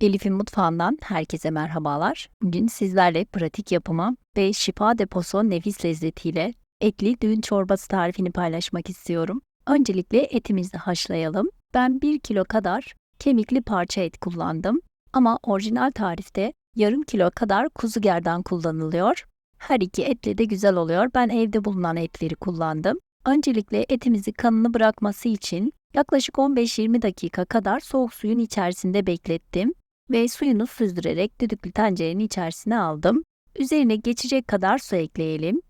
Elif'in mutfağından herkese merhabalar. Bugün sizlerle pratik yapımı ve şifa deposu nefis lezzetiyle etli düğün çorbası tarifini paylaşmak istiyorum. Öncelikle etimizi haşlayalım. Ben 1 kilo kadar kemikli parça et kullandım. Ama orijinal tarifte yarım kilo kadar kuzu gerdan kullanılıyor. Her iki etli de güzel oluyor. Ben evde bulunan etleri kullandım. Öncelikle etimizi kanını bırakması için yaklaşık 15-20 dakika kadar soğuk suyun içerisinde beklettim ve suyunu süzdürerek düdüklü tencerenin içerisine aldım. Üzerine geçecek kadar su ekleyelim.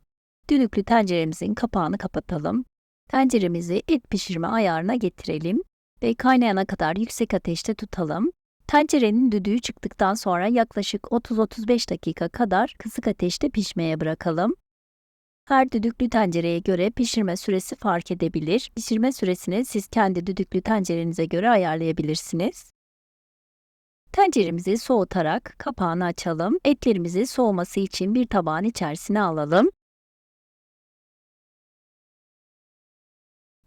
Düdüklü tenceremizin kapağını kapatalım. Tenceremizi et pişirme ayarına getirelim ve kaynayana kadar yüksek ateşte tutalım. Tencerenin düdüğü çıktıktan sonra yaklaşık 30-35 dakika kadar kısık ateşte pişmeye bırakalım. Her düdüklü tencereye göre pişirme süresi fark edebilir. Pişirme süresini siz kendi düdüklü tencerenize göre ayarlayabilirsiniz. Tenceremizi soğutarak kapağını açalım. Etlerimizi soğuması için bir tabağın içerisine alalım.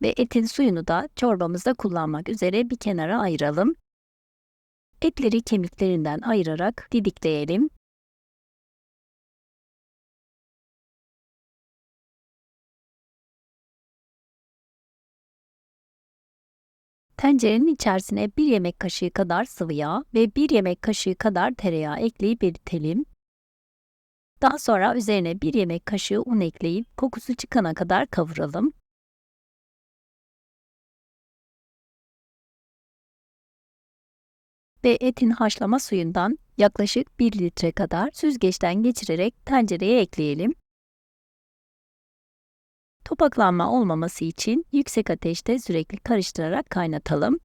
Ve etin suyunu da çorbamızda kullanmak üzere bir kenara ayıralım. Etleri kemiklerinden ayırarak didikleyelim. Tencerenin içerisine 1 yemek kaşığı kadar sıvı yağ ve 1 yemek kaşığı kadar tereyağı ekleyip eritelim. Daha sonra üzerine 1 yemek kaşığı un ekleyip kokusu çıkana kadar kavuralım. Ve etin haşlama suyundan yaklaşık 1 litre kadar süzgeçten geçirerek tencereye ekleyelim. Topaklanma olmaması için yüksek ateşte sürekli karıştırarak kaynatalım.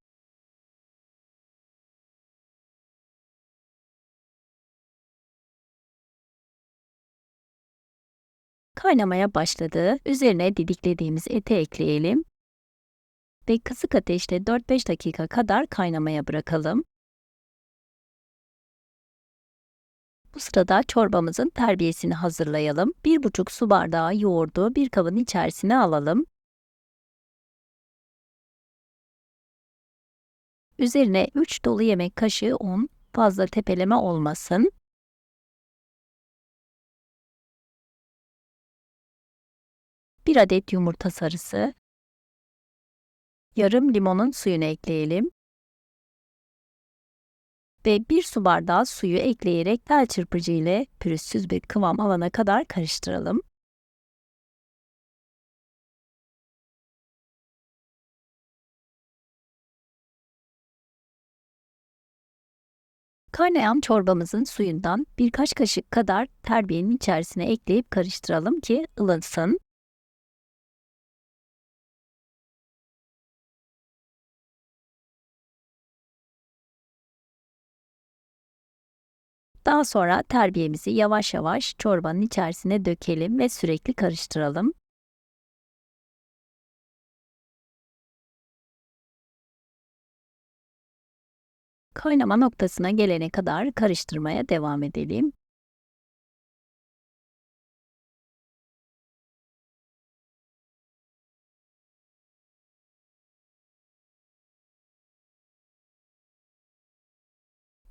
Kaynamaya başladı. Üzerine didiklediğimiz eti ekleyelim ve kısık ateşte 4-5 dakika kadar kaynamaya bırakalım. Bu sırada çorbamızın terbiyesini hazırlayalım. 1,5 su bardağı yoğurdu bir kabın içerisine alalım. Üzerine 3 dolu yemek kaşığı un, fazla tepeleme olmasın. Bir adet yumurta sarısı, yarım limonun suyunu ekleyelim ve 1 su bardağı suyu ekleyerek tel çırpıcı ile pürüzsüz bir kıvam alana kadar karıştıralım. Kaynayan çorbamızın suyundan birkaç kaşık kadar terbiyenin içerisine ekleyip karıştıralım ki ılınsın. Daha sonra terbiyemizi yavaş yavaş çorbanın içerisine dökelim ve sürekli karıştıralım. Kaynama noktasına gelene kadar karıştırmaya devam edelim.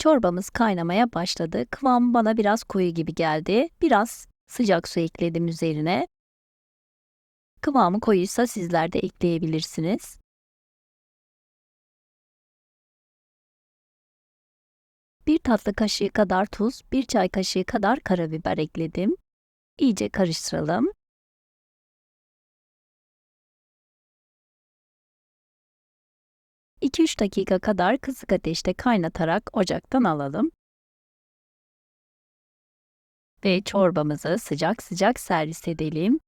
Çorbamız kaynamaya başladı. Kıvam bana biraz koyu gibi geldi. Biraz sıcak su ekledim üzerine. Kıvamı koyuysa sizler de ekleyebilirsiniz. Bir tatlı kaşığı kadar tuz, bir çay kaşığı kadar karabiber ekledim. İyice karıştıralım. 2-3 dakika kadar kısık ateşte kaynatarak ocaktan alalım. Ve çorbamızı sıcak sıcak servis edelim.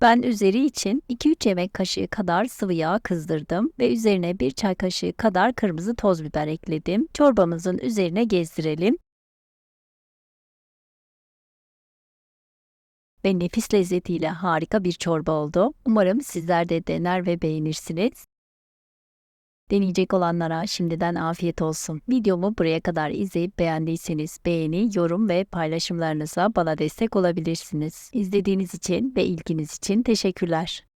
Ben üzeri için 2-3 yemek kaşığı kadar sıvı yağ kızdırdım ve üzerine 1 çay kaşığı kadar kırmızı toz biber ekledim. Çorbamızın üzerine gezdirelim. Ve nefis lezzetiyle harika bir çorba oldu. Umarım sizler de dener ve beğenirsiniz. Deneyecek olanlara şimdiden afiyet olsun. Videomu buraya kadar izleyip beğendiyseniz beğeni, yorum ve paylaşımlarınızla bana destek olabilirsiniz. İzlediğiniz için ve ilginiz için teşekkürler.